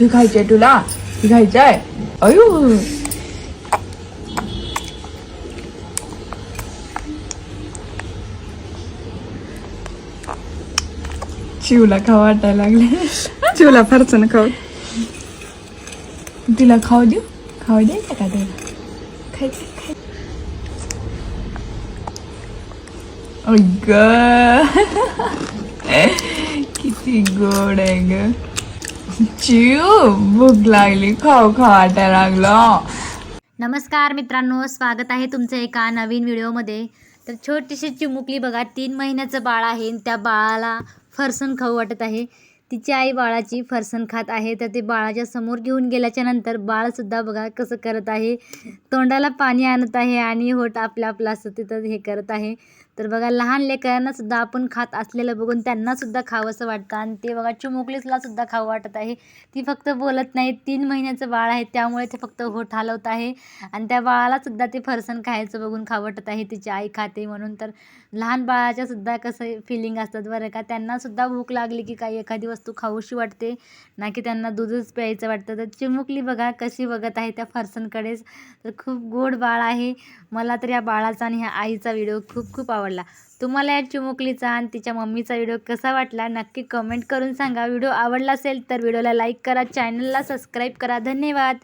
हे खायचंय तुला हे खायचंय अयो चिवला खाऊ वाटायला लागले चिवला फरचण खाऊ तिला खाऊ देऊ खाऊ द्यायचं का त्याला खायचं खाय किती गोड आहे ग चिव भूक लागली खाऊ खाऊ वाटायला नमस्कार मित्रांनो स्वागत आहे तुमचं एका नवीन व्हिडिओमध्ये. तर छोटीशी चिमुकली बघा तीन महिन्याचं बाळ आहे आणि त्या बाळाला फरसन खाऊ वाटत आहे. तिची आई बाळाची फरसन खात आहे तर ते बाळाच्या समोर घेऊन गेल्याच्यानंतर बाळसुद्धा बघा कसं करत आहे. तोंडाला पाणी आणत आहे आणि होट आपल्या आपलं असं तिथं हे करत आहे. तर बघा लहान लेकरांना सुद्धा आपण खात असलेलं बघून त्यांना सुद्धा खावंसं वाटतं. आणि ते बघा चिमुकलीसलासुद्धा खावं वाटत आहे. ती फक्त बोलत नाही तीन महिन्याचं बाळ आहे त्यामुळे ते फक्त होठ हलवत आहे. आणि त्या बाळाला सुद्धा ते फरसन खायचं बघून खावटत वाटत आहे तिची आई खाते म्हणून. तर लहान बाळाच्या सुद्धा कसं फिलिंग असतात बरं का? त्यांना सुद्धा भूक लागली की काही एखादी वस्तू खाऊशी वाटते ना की त्यांना दूधच प्यायचं वाटतं. तर चिमुकली बघा कशी बघत आहे त्या फरसनकडेच. तर खूप गोड बाळ आहे. मला तर या बाळाचा आणि ह्या आईचा व्हिडिओ खूप खूप आवडतो आवडला. तुम्हाला या चिमुकलीचा आणि तिच्या मम्मीचा व्हिडिओ कसा वाटला नक्की कमेंट करून सांगा. व्हिडिओ आवडला असेल तर व्हिडिओला लाईक करा चॅनलला सबस्क्राईब करा. धन्यवाद.